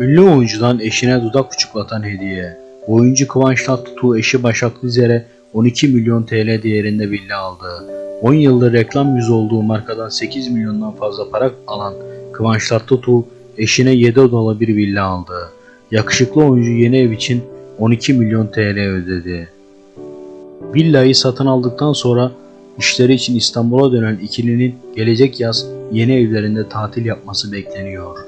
Ünlü oyuncudan eşine dudak uçuklatan hediye. Oyuncu Kıvanç Tatlıtuğ eşi Başak Dizer'e 12 milyon TL değerinde villa aldı. 10 yıldır reklam yüzü olduğu markadan 8 milyondan fazla para alan Kıvanç Tatlıtuğ eşine 7 odalı bir villa aldı. Yakışıklı oyuncu yeni ev için 12 milyon TL ödedi. Villayı satın aldıktan sonra işleri için İstanbul'a dönen ikilinin gelecek yaz yeni evlerinde tatil yapması bekleniyor.